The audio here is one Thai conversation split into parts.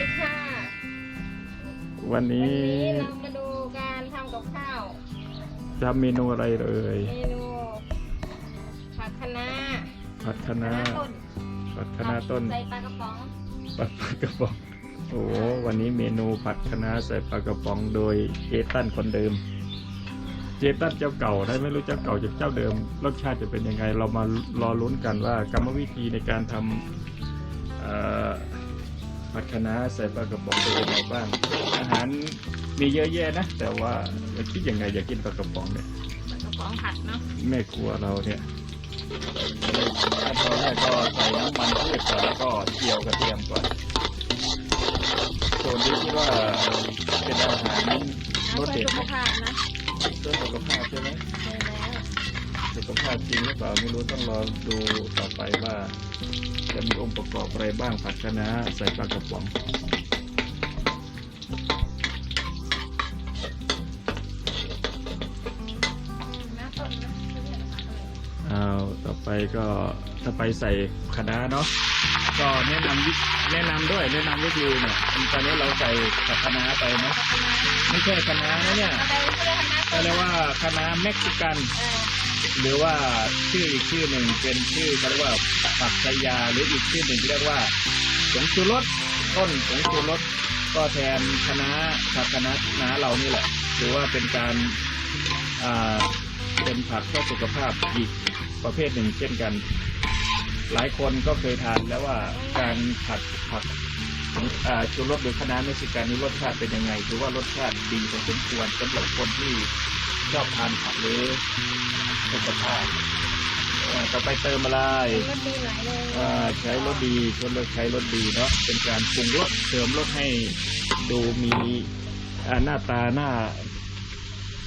วันวันนี้นี้เรามาดูการทำกับข้าว ทำเมนูอะไรเอ่ยเมนูผัดคะน้าผัดคะน้าต้นผัดคะน้าต้นใส่ปลากระป๋องผัดปลากระป๋องโอ้โหวันนี้เมนูผัดคะน้าใส่ปลากระป๋องโดยเจตันคนเดิม เจตันเจ้าเก่าได้ไม่รู้เจ้าเก่าจากเจ้าเดิม รสชาติจะเป็นยังไง เรามารอลุ้นกันว่ากรรมวิธีในการทำเอ่อ ผัดคะน้าใส่ปลากระป๋องเป็นยังไงบ้างอาหารมีเยอะแยะนะ แต่ว่าจะคิดยังไงอยากกินปลากระป๋องเนี่ยปลากระป๋องผัดเนาะแม่ครัวเราเนี่ยขั้นตอนแรกก็ใส่น้ำมันพืชก่อนแล้วก็เจียวกระเทียมก่อนส่วนที่คิดว่าเป็นอาหารเอารสเพื่อเด็ดสุขภาพนะเพื่อสุขภาพใช่ไหมใช่แล้วสุขภาพจริงหรือเปล่าไม่รู้ต้องรอดูต่อไปว่า จะมีองค์ประกอบอะไรบ้างผัดคะน้าใส่ปลากระป๋องน้าต้นนะเขาเรียกผัดอะไรเอาต่อไปก็ถ้าไปใส่คะน้าเนาะก็แนะนำวิแนะนำด้วยแนะนำวิธีเนี่ยตอนนี้เราใส่ผัดคะน้าไปเนาะผัดคะน้าไม่ใช่คะน้านะเนี่ยอะไรเขาเรียกคะน้าเขาเรียกว่าคะน้าเม็กซิกันเออ หรือว่าชื่ออีกชื่อหนึ่งเป็นชื่อเขาเรียกว่าปักชยาหรืออีกชื่อหนึ่งที่เรียกว่าผงชูรสต้นผงชูรสก็แทนคะน้าผักคะน้าน้าเรานี่แหละ หรือว่าเป็นการอ่าเป็นผักเพื่อสุขภาพอีกประเภทหนึ่งเช่นกัน หลายคนก็เคยทานแล้วว่าการผัดผักอ่าชูรสหรือคะน้าเม็กซิกันนี่รสชาติเป็นยังไงถือว่ารสชาติดีพอสมควรสำหรับคนที่ ชอบทานผักหรือสุขภาพอ่อต่อไปเติมอะไรรสดีหลายเลยอ่าใช้รสดีชนรสใช้รสดีเนาะเป็นการปรุงรสเสริมรสให้ดูมีอ่าหน้าตาหน้า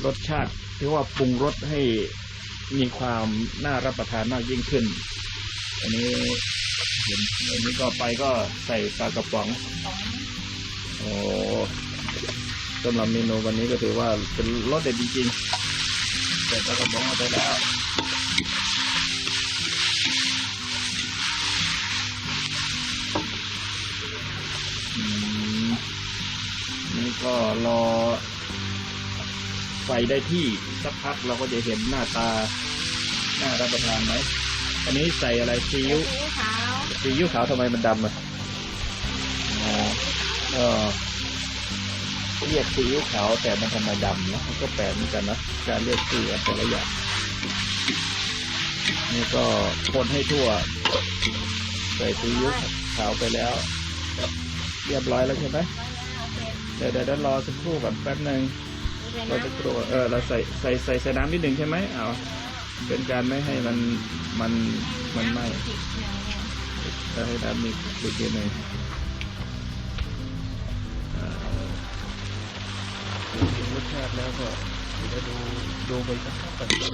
รสชาติที่ว่าปรุงรสให้มีความน่ารับประทานมากยิ่งขึ้น อันนี้เห็นอันนี้ก็ไปก็ใส่ปลากระป๋อง โอ้ สำหรับเมนูวันนี้ก็ถือว่าเป็นรสเด็ดจริงๆแต่ปลากระป๋องเอาไปแล้วอืมนี่ก็รอไฟได้ที่สักพักเราก็จะเห็นหน้าตาน่ารับประทานไหม อันนี้ใส่อะไรซีอิ๊วซีอิ๊วขาวซีอิ๊วขาวทำไมมันดำอะอ๋อ เออเรียกซีอิ๊วขาวแต่มันทำไมดำนะมันก็แปลกเหมือนกันนะการเรียกชื่อแต่ละอย่างนี่ก็คนให้ทั่ว ใส่ซีอิ๊วขาวไปแล้ว เรียบร้อยแล้วใช่ไหมเดี๋ยวเดี๋ยวเดี๋ยวรอสักครู่ก่อนแป๊บหนึ่งรอสักครู่เออเราใส่ใส่ใส่ใส่น้ำนิดหนึ่งใช่ไหมเอาเป็นการไม่ให้มันมันมันไหม้จะให้น้ำมีดูดหน่อารสชาติแล้วก็เดี๋ยวดูดูไปสักพักก่อน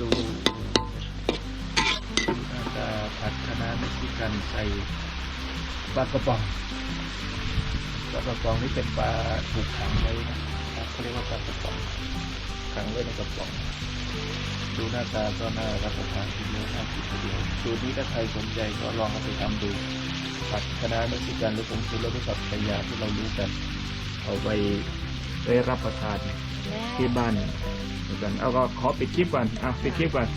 ดูหน้าตาผัดคะน้าเม็กซิกันใส่ปลากระป๋องปลากระป๋องนี่เป็นปลาถูกขังไว้นะเขาเรียกว่าปลากระป๋องขังไว้ในกระป๋องดูหน้าตาก็น่ารับประทานทีเดียวน่ากินทีเดียวสูตรนี้ถ้าใครสนใจก็ลองเอาไปทำดู ผัดคะน้าเม็กซิกันหรือผงชูรสหรือผัดไทยาที่เรารู้กันเอาไปได้รับประทานที่บ้านเหมือนกันเอาก็ขอปิดคลิปก่อนอะปิดคลิปก่อน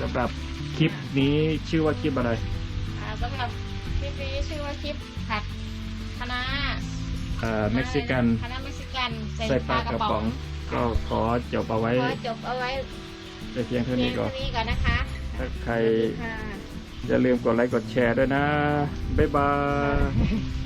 สำหรับคลิปนี้ชื่อว่าคลิปอะไรอ่าสำหรับคลิปนี้ชื่อว่าคลิปผัดคะน้าอ่าเม็กซิกันคะน้าเม็กซิกันใส่ปลากระป๋อง ก็ขอจบเอาไว้ขอจบเอาไว้แต่เพียงเท่าเพียนี้งก่อนเท่านี้ก่อนนะคะ ถ้าใครสวัสดีค่ะ อย่าลืมกดไลค์กดแชร์ด้วยนะ บ๊ายบาย